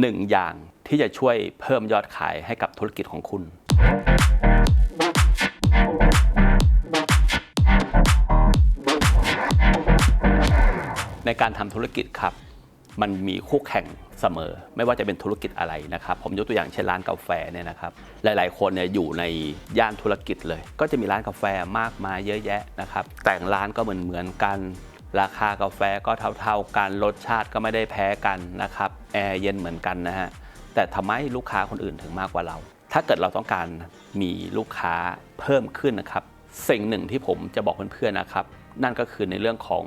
หนึ่งอย่างที่จะช่วยเพิ่มยอดขายให้กับธุรกิจของคุณ ในการทำธุรกิจครับมันมีคู่แข่งเสมอ ไม่ว่าจะเป็นธุรกิจอะไรนะครับ ผมยกตัวอย่างเช่นร้านกาแฟเนี่ยนะครับ หลาย ๆ คนเนี่ยอยู่ในย่านธุรกิจเลย ก็จะมีร้านกาแฟมากมายเยอะแยะนะครับ แต่งร้านก็เหมือนเหมือนๆกัน ราคากาแฟก็เท่าๆกันรสชาติก็ไม่ได้แพ้กันนะครับแอร์เย็นเหมือนกันนะฮะแต่ทำไมลูกค้าคนอื่นถึงมากกว่าเรา ถ้าเกิดเราต้องการมีลูกค้าเพิ่มขึ้นนะครับ สิ่งหนึ่งที่ผมจะบอกเพื่อนๆนะครับ นั่นก็คือในเรื่องของ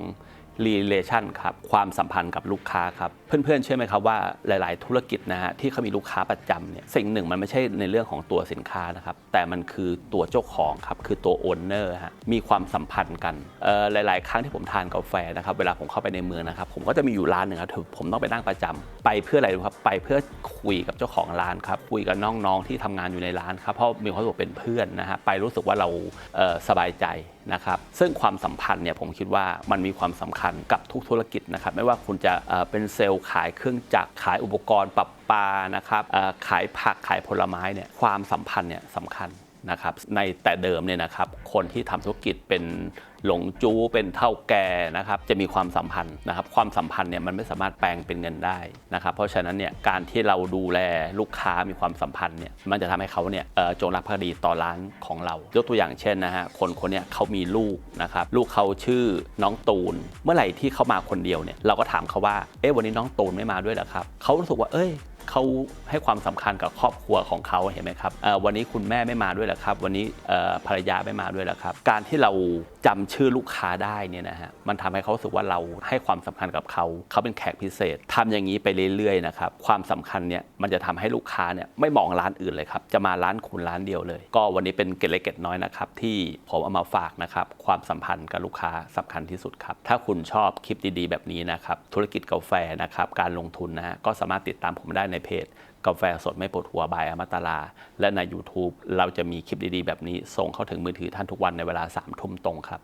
relation ครับความสัมพันธ์กับลูกค้าครับ เพื่อนๆเชื่อไหมครับว่าหลาย ๆ ธุรกิจนะฮะที่เขามีลูกค้าประจำเนี่ยสิ่งหนึ่งมันไม่ใช่ในเรื่องของตัวสินค้านะครับ แต่มันคือตัวเจ้าของครับ คือตัวโอนเนอร์ฮะมีความสัมพันธ์กันเอ่อหลาย ๆ ครั้งที่ผมทานกาแฟนะครับเวลาผมเข้าไปในเมืองนะครับ ผมก็จะมีอยู่ร้านหนึ่งครับผมต้องไปนั่งประจำไปเพื่ออะไรรู้ครับไปเพื่อคุยกับเจ้าของร้านครับคุยกับน้องๆที่ทำงานอยู่ในร้านครับเพราะมีความรู้สึกเป็นเพื่อนนะฮะไปรู้สึกว่าเราเอ่อสบายใจ นะครับซึ่งความสัมพันธ์เนี่ยผมคิดว่ามันมีความสำคัญกับทุกธุรกิจนะครับไม่ว่าคุณจะเป็นเซลล์ขายเครื่องจักรขายอุปกรณ์ปรับปานะครับขายผักขายผลไม้เนี่ยความสัมพันธ์เนี่ยสำคัญ นะครับในแต่เดิมเนี่ยนะครับคนที่ทำธุรกิจเป็นหลงจู้เป็นเท่าแก่นะครับจะมีความสัมพันธ์นะครับความสัมพันธ์เนี่ยมันไม่สามารถแปลงเป็นเงินได้นะครับเพราะฉะนั้นเนี่ยการที่เราดูแลลูกค้ามีความสัมพันธ์เนี่ยมันจะทำให้เขาเนี่ยจงรักภักดีต่อร้านของเรา ยกตัวอย่างเช่นนะฮะคนคนเนี้ยเขามีลูกนะครับลูกเขาชื่อน้องตูน เมื่อไหร่ที่เขามาคนเดียวเนี่ยเราก็ถามเขาว่าเอ๊ะวันนี้น้องตูนไม่มาด้วยเหรอครับเขารู้สึกว่าเอ้ย เขาให้ความสำคัญกับครอบครัวของเขาเห็นไหมครับวันนี้คุณแม่ไม่มาด้วยหรอครับ วันนี้ภรรยาไม่มาด้วยหรอครับ การที่เราจำชื่อลูกค้าได้เนี่ยนะฮะมันทำให้เขาสึกว่าเราให้ความสำคัญกับเขาเขาเป็นแขกพิเศษทำอย่างนี้ไปเรื่อยๆนะครับความสำคัญเนี่ยมันจะทำให้ลูกค้าเนี่ยไม่มองร้านอื่นเลยครับจะมาร้านคุณร้านเดียวเลย ก็วันนี้เป็นเกร็ดเล็กเกร็ดน้อยนะครับที่ผมเอามาฝากนะครับความสัมพันธ์กับลูกค้าสำคัญที่สุดครับถ้าคุณชอบคลิปดีๆ แบบนี้นะครับธุรกิจกาแฟนะครับการลงทุนนะฮะก็สามารถติดตามผมได้ในเพจกาแฟสดไม่ปวดหัวบายอมตลา และใน YouTube เราจะมีคลิปดีๆ แบบนี้ส่งเข้าถึงมือถือท่านทุกวันในเวลา3ทุ่มตรงครับ